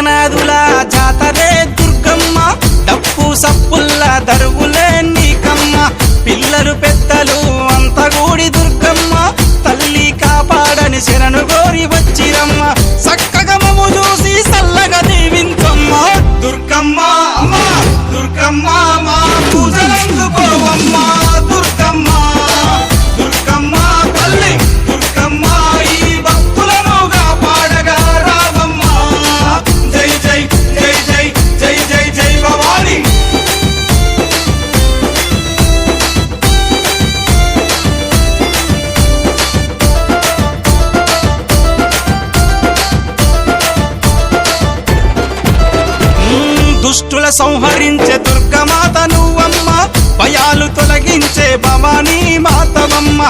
చౌడికనాదుల జాతరే దుర్గమ్మ. డప్పు సప్పుల్ల దరువులే నీకమ్మ. పిల్లలు పెద్దలు అంత గూడి దుర్గమ్మ. తల్లి కాపాడని శరణు దుష్టుల సంహరించే దుర్గమాత నువ్వమ్మ. భయాలు తొలగించే భవానీ మాతవమ్మ.